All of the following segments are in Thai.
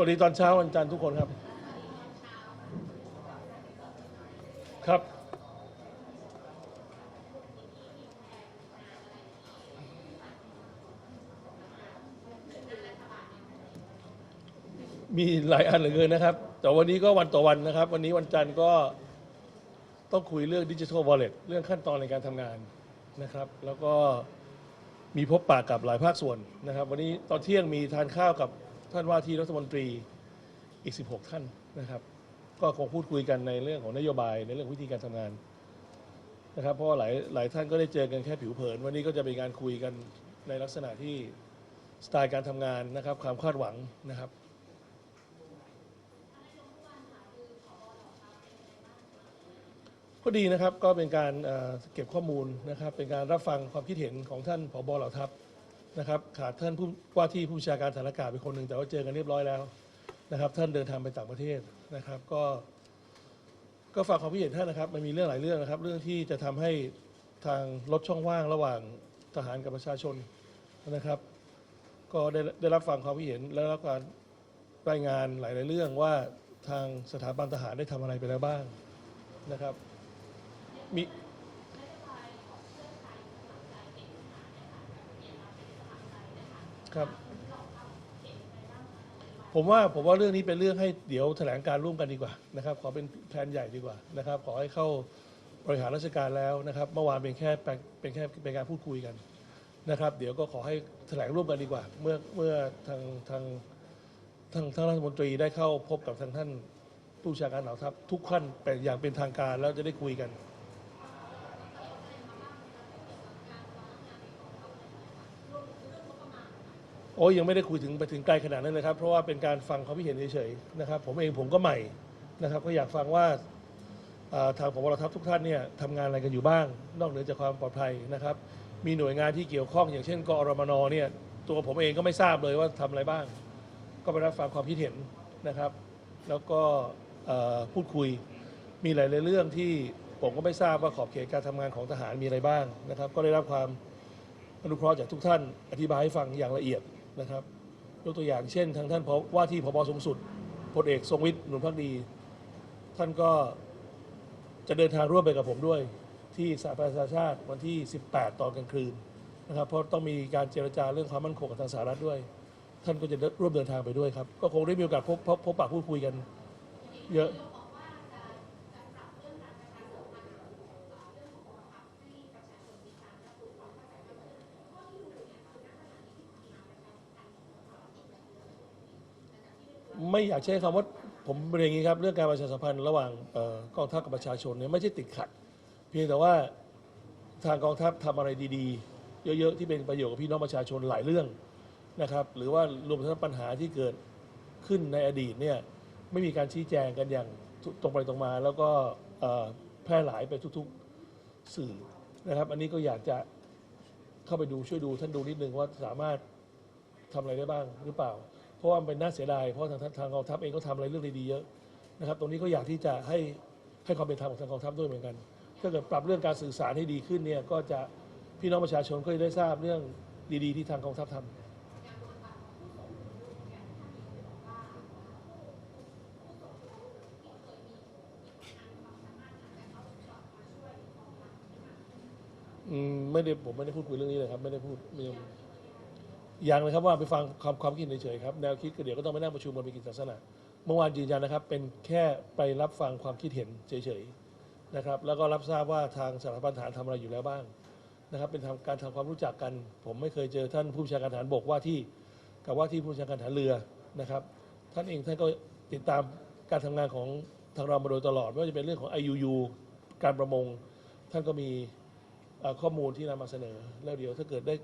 วัสดีตอนเช้าวันจันทร์ทุกคนครับ ครับ มีหลายอันเหลือเกินนะครับ แต่วันนี้ก็วันต่อวันนะครับ วันนี้วันจันทร์ก็ต้องคุยเรื่องดิจิทัลวอลเล็ตเรื่องขั้นตอนในการทำงานนะครับ แล้วก็มีพบปะกับหลายภาคส่วนนะครับ วันนี้ตอนเที่ยงมีทานข้าวกับ ท่านว่าที่รัฐมนตรีอีก 16 ท่านนะครับ ก็คงพูดคุยกันในเรื่องของนโยบายในเรื่องวิธีการทำงานนะครับ เพราะว่าหลายหลายท่านก็ได้เจอกันแค่ผิวเผิน วันนี้ก็จะเป็นการคุยกันในลักษณะที่สไตล์การทำงานนะครับ ความคาดหวังนะครับก็ดีนะครับก็เป็นการเอ่อเก็บข้อมูลนะครับ เป็นการรับฟังความคิดเห็นของท่านผบเหล่าทัพ นะครับขาดท่านผู้ว่าที่ผู้บัญชาการฐานอากาศเป็นคนหนึ่งแต่ว่าเจอกันเรียบร้อยแล้วนะครับ ท่านเดินทางไปต่างประเทศนะครับ ก็ ก็ฝากความคิดเห็นท่านนะครับ มันมีเรื่องหลายเรื่องนะครับ เรื่องที่จะทำให้ทางลดช่องว่างระหว่างทหารกับประชาชนนะครับ ก็ได้ได้รับฟังความคิดเห็นและรับการรายงานหลาย ๆ เรื่องว่าทางสถาบันทหารได้ทำอะไรไปแล้วบ้างนะครับมี ครับ ผมว่าผมว่าเรื่องนี้เป็นเรื่องให้เดี๋ยวแถลงการร่วมกันดีกว่านะครับ ขอเป็นแผนใหญ่ดีกว่านะครับ ขอให้เข้าบริหารราชการแล้วนะครับ เมื่อวานเป็นแค่เป็นแค่เป็นการพูดคุยกันนะครับ เดี๋ยวก็ขอให้แถลงร่วมกันดีกว่า เมื่อเมื่อทางทางทางทางรัฐมนตรีได้เข้าพบกับทางท่านผู้ชาการเหล่าทัพทุกขั้นเป็นอย่างเป็นทางการแล้วจะได้คุยกัน โอ้ยังไม่ได้คุยถึงไปถึงไกลขนาดนั้นเลยครับ เพราะว่าเป็นการฟังความคิดเห็นเฉยๆนะครับ ผมเองผมก็ใหม่นะครับ ก็อยากฟังว่าทางผบเหล่าทัพทุกท่านเนี่ยทำงานอะไรกันอยู่บ้าง นอกเหนือจากความปลอดภัยนะครับ มีหน่วยงานที่เกี่ยวข้อง อย่างเช่นกอรมนเนี่ยตัวผมเองก็ไม่ทราบเลยว่าทำอะไรบ้าง ก็ไปรับฟังความคิดเห็นนะครับ แล้วก็พูดคุยมีหลายๆเรื่องที่ผมก็ไม่ทราบว่าขอบเขตการทำงานของทหารมีอะไรบ้างนะครับ ก็ได้รับความอนุเคราะห์จากทุกท่านอธิบายให้ฟังอย่างละเอียด นะครับยกตัวอย่างเช่น ทางท่านผอว่าที่พบสูงสุดพลเอกทรงวิทย์หนุนพักดี ท่านก็จะเดินทางร่วมไปกับผมด้วย ที่สหประชาชาติวันที่ 18 ตอนกลางคืนนะครับ เพราะต้องมีการเจรจาเรื่องความมั่นคงกับทางสหรัฐด้วย ท่านก็จะร่วมเดินทางไปด้วยครับ ก็คงได้มีโอกาสพบพบพบปะพูดคุยกัน เยอะ ไม่อยากใช้คำว่าผมเรียนอย่างนี้ครับเรื่องการประชาสัมพันธ์ระหว่างกองทัพกับประชาชนเนี่ยไม่ใช่ติดขัด เพียงแต่ว่าทางกองทัพทำอะไรดีๆ เยอะๆ ที่เป็นประโยชน์กับพี่น้องประชาชนหลายเรื่องนะครับ หรือว่ารวมทั้งปัญหาที่เกิดขึ้นในอดีตเนี่ยไม่มีการชี้แจงกันอย่างตรงไปตรงมา แล้วก็แพร่หลายไปทุกๆสื่อนะครับ อันนี้ก็อยากจะเข้าไปดูช่วยดูท่านดูนิดนึงว่าสามารถทำอะไรได้บ้างหรือเปล่า เพราะว่ามันเป็นน่าเสียดายเพราะทางทางกองทัพเองก็ทำอะไรเรื่องดีๆเยอะนะครับ ตรงนี้ก็อยากที่จะให้ให้ความเป็นธรรมกับทางกองทัพด้วยเหมือนกัน ถ้าเกิดปรับเรื่องการสื่อสารให้ดีขึ้นเนี่ยก็จะพี่น้องประชาชนก็จะได้ทราบเรื่องดีๆ ที่ทางกองทัพทำอืมไม่ได้ผมไม่ได้พูดคุยเรื่องนี้เลยครับ ไม่ได้พูดไม่ได้ยังเลยครับว่าไปฟังความความคิดเห็นเฉยๆครับแนวคิดก็เดี๋ยวก็ต้องไปนั่งประชุมบนมีกิจศาสนาเมื่อวานยืนยันนะครับ เป็นแค่ไปรับฟังความคิดเห็นเฉยๆนะครับแล้วก็รับทราบว่าทางสถาบันฐานทำอะไรอยู่แล้วบ้างนะครับเป็นทาการทำความรู้จักกัน ผมไม่เคยเจอท่านผู้บัญชาการทหารบกว่าที่กับว่าที่ผู้บัญชาการทหารเรือนะครับ ท่านเองท่านก็ติดตามการทำงานของทางเรามาโดยตลอดไม่ว่าจะเป็นเรื่องของ IUU การประมง ท่านก็มีข้อมูลที่นำมาเสนอ แล้วเดี๋ยวถ้าเกิดได้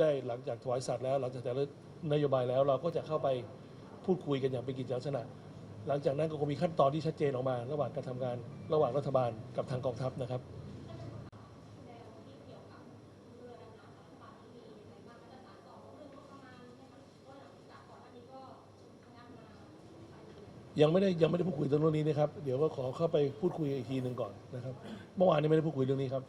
ได้หลังจากถวายสัตว์แล้วหลังจากแต่ละนโยบายแล้วเราก็จะเข้าไปพูดคุยกันอย่างเป็นกิจลักษณะ หลังจากนั้นก็คงมีขั้นตอนที่ชัดเจนออกมา ระหว่างการทำงานระหว่างรัฐบาลกับทางกองทัพนะครับยังไม่ได้ยังไม่ได้พูดคุยเรื่องนี้นะครับ เดี๋ยวก็ขอเข้าไปพูดคุยอีกทีหนึ่งก่อนนะครับ เมื่อวานนี้ไม่ได้พูดคุยเรื่องนี้ครับ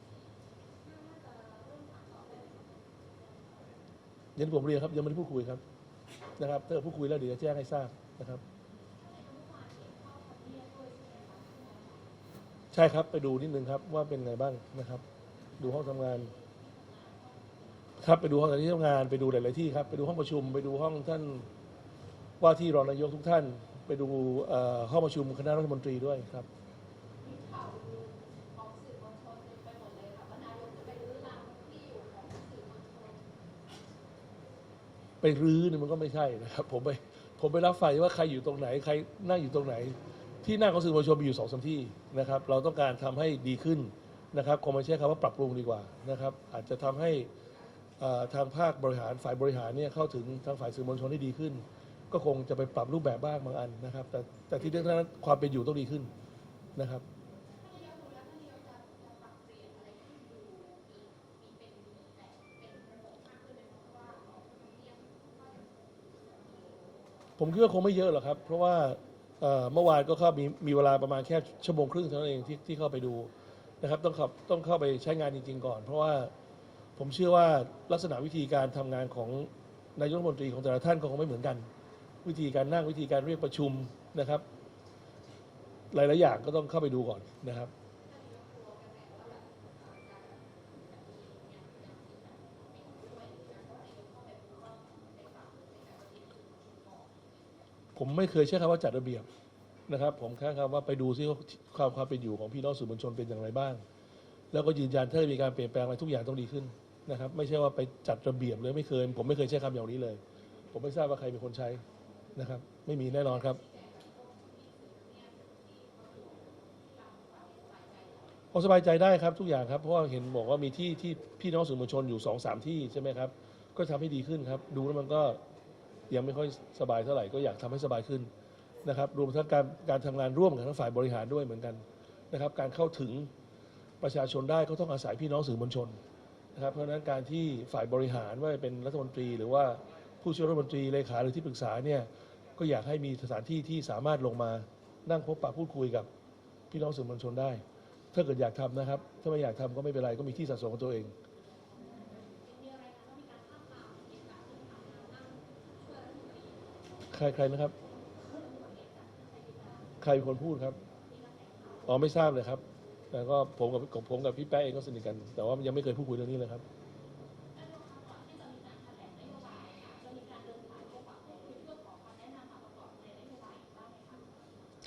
ยังผมเรียนครับยังไม่ได้พูดคุยครับนะครับถ้าพูดคุยแล้วเดี๋ยวจะแจ้งให้ทราบนะครับ ใช่ครับไปดูนิดนึงครับ ว่าเป็นไงบ้างนะครับ ดูห้องทำงาน ครับไปดูห้องที่ทำงานไปดูหลาย ๆ ที่ครับไปดูห้องประชุม ไปดูห้องท่านว่าที่รองนายกทุกท่าน ไปดูห้องประชุมคณะรัฐมนตรีด้วยครับ ไปรื้อเนี่ยมันก็ไม่ใช่นะครับ ผมไปผมไปรับไฟว่าใครอยู่ตรงไหน ใครนั่งอยู่ตรงไหน ที่นั่งของสื่อมวลชนมีอยู่สองสามที่นะครับ เราต้องการทำให้ดีขึ้นนะครับคงไม่ใช่คำว่าปรับปรุงดีกว่านะครับ อาจจะทำให้ทางภาคบริหารฝ่ายบริหารเนี่ยเข้าถึงทางฝ่ายสื่อมวลชนได้ดีขึ้น ก็คงจะไปปรับรูปแบบบ้างบางอันนะครับ แต่แต่ที่เรื่องนั้นความเป็นอยู่ต้องดีขึ้นนะครับ ผมคิดว่าคงไม่เยอะหรอกครับ เพราะว่าเมื่อวานก็เข้ามีมีเวลาประมาณแค่ชั่วโมงครึ่งเท่านั้นเองที่ที่เข้าไปดูนะครับต้องขับต้องเข้าไปใช้งานจริง ๆ ก่อน เพราะว่าผมเชื่อว่าลักษณะวิธีการทำงานของนายกรัฐมนตรีของแต่ละท่านก็คงไม่เหมือนกัน วิธีการนั่งวิธีการเรียกประชุมนะครับ หลายๆอย่างก็ต้องเข้าไปดูก่อนนะครับ ผมไม่เคยใช้คำว่าจัดระเบียบนะครับ ผมแค่คำว่าไปดูซิความความเป็นอยู่ของพี่น้องสื่อมวลชนเป็นอย่างไรบ้าง แล้วก็ยืนยันถ้ามีการเปลี่ยนแปลงอะไรทุกอย่างต้องดีขึ้นนะครับ ไม่ใช่ว่าไปจัดระเบียบเลยไม่เคย ผมไม่เคยใช้คำอย่างนี้เลย ผมไม่ทราบว่าใครเป็นคนใช้นะครับ ไม่มีแน่นอนครับผมสบายใจได้ครับทุกอย่างครับเพราะว่าเห็นบอกว่ามีที่ที่พี่น้องสื่อมวลชนอยู่สองสามที่ใช่ไหมครับ ก็ทำให้ดีขึ้นครับ ดูแล้วมันก็ ยังไม่ค่อยสบายเท่าไหร่ ก็อยากทำให้สบายขึ้นนะครับ รวมทั้งการการทำงานร่วมกับทั้งฝ่ายบริหารด้วยเหมือนกันนะครับ การเข้าถึงประชาชนได้ก็ต้องอาศัยพี่น้องสื่อมวลชนนะครับ เพราะฉะนั้นการที่ฝ่ายบริหารว่าเป็นรัฐมนตรีหรือว่าผู้ช่วยรัฐมนตรีเลขาหรือที่ปรึกษาเนี่ยก็อยากให้มีสถานที่ที่สามารถลงมานั่งพบปะพูดคุยกับพี่น้องสื่อมวลชนได้ ถ้าเกิดอยากทำนะครับ ถ้าไม่อยากทำก็ไม่เป็นไรก็มีที่สะสมของตัวเอง ใครใครนะครับ ใครเป็นคนพูดครับอ๋อไม่ทราบเลยครับ แต่ก็ผมกับกับผมกับพี่แป๊ะเองก็สนิทกัน แต่ว่ายังไม่เคยพูดคุยเรื่องนี้เลยครับ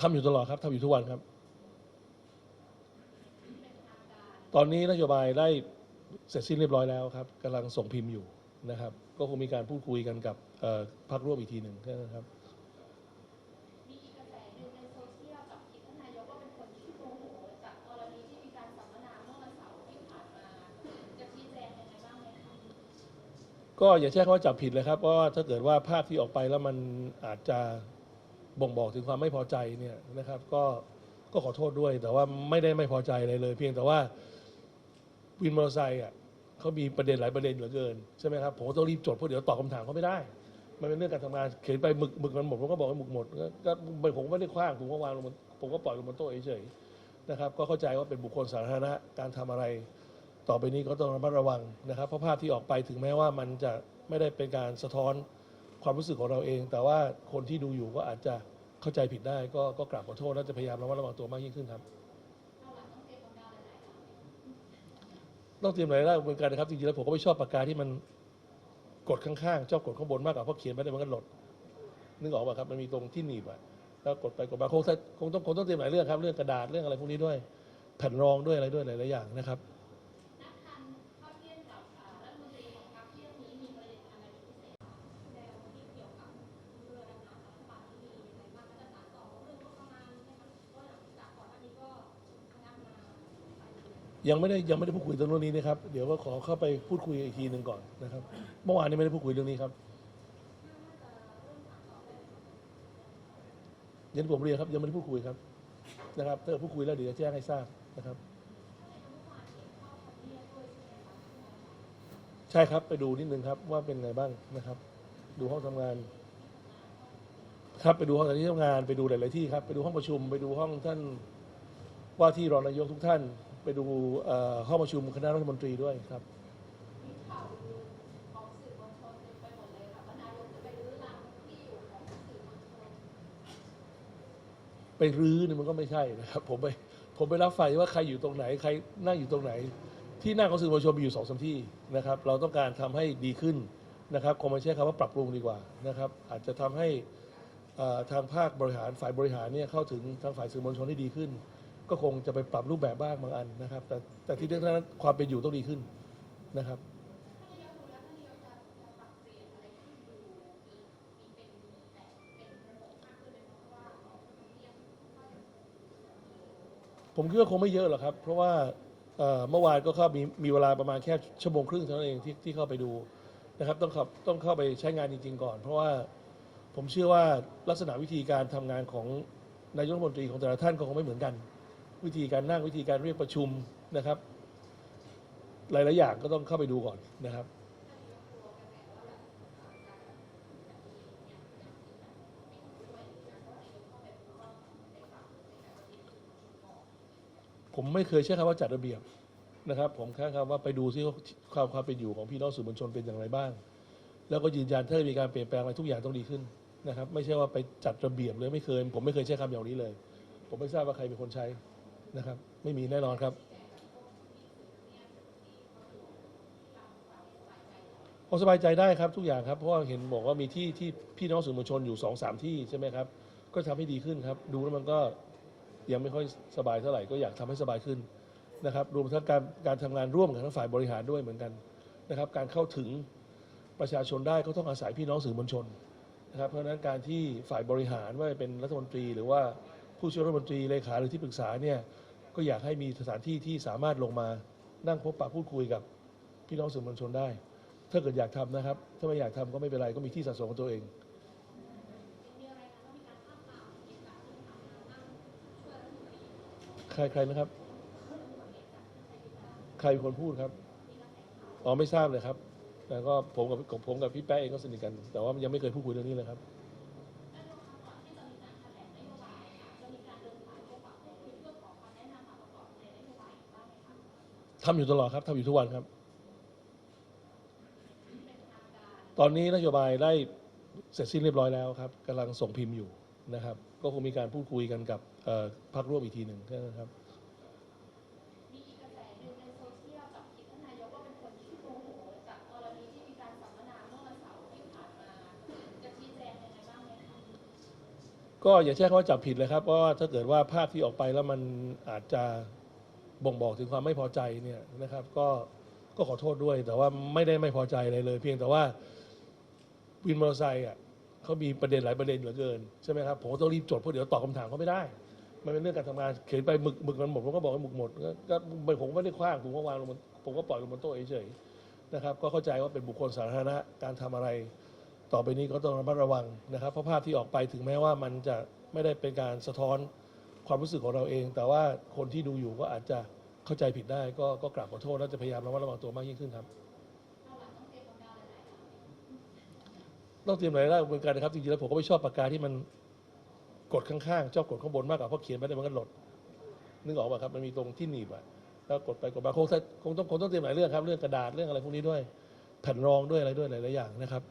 ทำอยู่ตลอดครับทำอยู่ทุกวันครับ ตอนนี้นโยบายได้เสร็จสิ้นเรียบร้อยแล้วครับกำลังส่งพิมพ์อยู่นะครับ ก็คงมีการพูดคุยกันกับเอ่อพรรคร่วมอีกทีหนึ่งแค่นั้นครับมีอีกกระแสหนึ่งในโซเชียลกับคิดท่านนายกว่าเป็นคนที่โมโหจากกรณีที่มีการสัมมนาเมื่อวันเสาร์ที่ผ่านมาจะชี้แจงยังไงบ้างไหมคะก็อย่าใช้คำว่าจับผิดเลยครับเพราะว่าถ้าเกิดว่าภาพที่ออกไปแล้วมันอาจจะบ่งบอกถึงความไม่พอใจเนี่ยนะครับ ก็ก็ขอโทษด้วย แต่ว่าไม่ได้ไม่พอใจอะไรเลย เพียงแต่ว่าวินมอเตอร์ไซค์อะ เขามีประเด็นหลายประเด็นเหลือเกินใช่ไหมครับผมต้องรีบจดเพราะเดี๋ยวตอบคำถามเขาไม่ได้ มันเป็นเรื่องการทำงานเขียนไปหมึกหมึกมันหมดผมก็บอกว่าหมึกหมดก็ก็ผมก็ไม่ได้คว้างผมก็วางลงบนผมก็ปล่อยลงบนโต๊ะเฉยๆนะครับ ก็เข้าใจว่าเป็นบุคคลสาธารณะการทำอะไร ต่อไปนี้ก็ต้องระมัดระวังนะครับเพราะภาพที่ออกไปถึงแม้ว่ามันจะไม่ได้เป็นการสะท้อนความรู้สึกของเราเอง แต่ว่าคนที่ดูอยู่ก็อาจจะเข้าใจผิดได้ ก็ก็กราบขอโทษและจะพยายามระมัดระวังตัวมากยิ่งขึ้นครับ ต้องเตรียมอะไรได้เหมือนกันนะครับจริงๆแล้วผมก็ไม่ชอบปากกาที่มันกดข้างๆชอบกดข้างบนมากกว่าเพราะเขียนไปได้มันก็หลดนึกออกป่ะครับมันมีตรงที่หนีบอะแล้วกดไปกดมาคงคงต้องคงต้องเตรียมหลายเรื่องครับ เรื่องกระดาษเรื่องอะไรพวกนี้ด้วย แผ่นรองด้วยอะไรด้วยหลายๆอย่างนะครับ ยังไม่ได้ยังไม่ได้พูดคุยเรื่องนี้นะครับ เดี๋ยวว่าขอเข้าไปพูดคุยอีกทีหนึ่งก่อนนะครับ เมื่อวานนี้ไม่ได้พูดคุยเรื่องนี้ครับยันผมเรียนครับยังไม่ได้พูดคุยครับนะครับถ้าพูดคุยแล้วเดี๋ยวจะแจ้งให้ทราบนะครับ ใช่ครับไปดูนิดนึงครับ ว่าเป็นไงบ้างนะครับ ดูห้องทำงาน ครับไปดูห้องที่ทำงาน ไปดูหลาย ๆ ที่ครับ ไปดูห้องประชุม ไปดูห้องท่านว่าที่รองนายกทุกท่าน ไปดูห้องประชุมคณะรัฐมนตรีด้วยครับไปรื้อเนี่ยมันก็ไม่ใช่นะครับผมไปผมไปรับไฟว่าใครอยู่ตรงไหน ใครนั่งอยู่ตรงไหน ที่นั่งของสื่อมวลชนมีอยู่สองสามที่นะครับ เราต้องการทำให้ดีขึ้นนะครับคงไม่ใช่คำว่าปรับปรุงดีกว่านะครับ อาจจะทำให้ทางภาคบริหารฝ่ายบริหารเนี่ยเข้าถึงทางฝ่ายสื่อมวลชนที่ดีขึ้น ก็คงจะไปปรับรูปแบบบ้างบางอันนะครับ แต่แต่ที่เรื่องนั้นความเป็นอยู่ต้องดีขึ้นนะครับ ผมคิดว่าคงไม่เยอะหรอกครับ เพราะว่าเอ่อเมื่อวานก็เข้ามีมีเวลาประมาณแค่ชั่วโมงครึ่งเท่านั้นเองที่ที่เข้าไปดูนะครับต้องขับต้องเข้าไปใช้งานจริง ๆ ก่อน เพราะว่าผมเชื่อว่าลักษณะวิธีการทำงานของนายกรัฐมนตรีของแต่ละท่านก็คงไม่เหมือนกัน วิธีการนั่งวิธีการเรียกประชุมนะครับ หลายๆอย่างก็ต้องเข้าไปดูก่อนนะครับผมไม่เคยใช้คำว่าจัดระเบียบนะครับ ผมแค่คำว่าไปดูซิความความเป็นอยู่ของพี่น้องสื่อมวลชนเป็นอย่างไรบ้าง แล้วก็ยืนยันถ้ามีการเปลี่ยนแปลงอะไรทุกอย่างต้องดีขึ้นนะครับ ไม่ใช่ว่าไปจัดระเบียบเลยไม่เคย ผมไม่เคยใช้คำอย่างนี้เลย ผมไม่ทราบว่าใครเป็นคนใช้ นะครับ ไม่มีแน่นอนครับพอสบายใจได้ครับทุกอย่างครับเพราะว่าเห็นบอกว่ามีที่ที่พี่น้องสื่อมวลชนอยู่สองสามที่ใช่ไหมครับ ก็ทำให้ดีขึ้นครับ ดูแล้วมันก็ยังไม่ค่อยสบายเท่าไหร่ก็อยากทำให้สบายขึ้นนะครับ รวมทั้งการการทำงานร่วมกับทั้งฝ่ายบริหารด้วยเหมือนกันนะครับ การเข้าถึงประชาชนได้ก็ต้องอาศัยพี่น้องสื่อมวลชนนะครับ เพราะฉะนั้นการที่ฝ่ายบริหารว่าเป็นรัฐมนตรีหรือว่า ผู้ช่วยรัฐมนตรีเลขาหรือที่ปรึกษาเนี่ยก็อยากให้มีสถานที่ที่สามารถลงมานั่งพบปะพูดคุยกับพี่น้องสื่อมวลชนได้ ถ้าเกิดอยากทำนะครับ ถ้าไม่อยากทำก็ไม่เป็นไรก็มีที่สะสมของตัวเองใครใครนะครับ ใครเป็นคนพูดครับอ๋อไม่ทราบเลยครับแต่ก็ผมกับผมกับพี่แป๊ะเองก็สนิทกัน แต่ว่ายังไม่เคยพูดคุยเรื่องนี้เลยครับ ทำอยู่ตลอดครับทำอยู่ทุกวันครับ ตอนนี้นโยบายได้เสร็จสิ้นเรียบร้อยแล้วครับกำลังส่งพิมพ์อยู่นะครับ ก็คงมีการพูดคุยกันกับเอ่อพรรคร่วมอีกทีหนึ่งแค่นั้นครับมีอีกกระแสหนึ่งในโซเชียลจับผิดท่านนายกว่าเป็นคนที่โมโหจากกรณีที่มีการสัมมนาเมื่อวันเสาร์ที่ผ่านมาจะชี้แจงยังไงบ้างไหมคะก็อย่าใช้คำว่าจับผิดเลยครับเพราะว่าถ้าเกิดว่าภาพที่ออกไปแล้วมันอาจจะ บ่งบอกถึงความไม่พอใจเนี่ยนะครับ ก็ก็ขอโทษด้วย แต่ว่าไม่ได้ไม่พอใจอะไรเลย เพียงแต่ว่าวินมอเตอร์ไซค์อะเขามีประเด็นหลายประเด็นเหลือเกินใช่ไหมครับผมต้องรีบจดเพราะเดี๋ยวตอบคำถามเขาไม่ได้ มันเป็นเรื่องการทำงานเขียนไปหมึกหมึกมันหมดผมก็บอกให้หมึกหมดก็ก็ผมไม่ได้คว้างผมก็วางลงบนผมก็ปล่อยลงบนโต๊ะเฉยๆนะครับ ก็เข้าใจว่าเป็นบุคคลสาธารณะการทำอะไร ต่อไปนี้ก็ต้องระมัดระวังนะครับ เพราะภาพที่ออกไปถึงแม้ว่ามันจะไม่ได้เป็นการสะท้อน ความรู้สึกของเราเอง แต่ว่าคนที่ดูอยู่ก็อาจจะเข้าใจผิดได้ก็ก็กราบขอโทษและจะพยายามระมัดระวังตัวมากยิ่งขึ้นครับต้องเตรียมอะไรได้เหมือนกันนะครับจริงๆแล้วผมก็ไม่ชอบปากกาที่มันกดข้างๆชอบกดข้างบนมากกว่าเพราะเขียนไปเดี๋ยวมันก็หลดนึกออกป่ะครับมันมีตรงที่หนีบอะแล้วกดไปกดมาคงคงต้องคงต้องเตรียมหลายเรื่องครับ เรื่องกระดาษเรื่องอะไรพวกนี้ด้วย แผ่นรองด้วยอะไรด้วยหลายๆอย่างนะครับ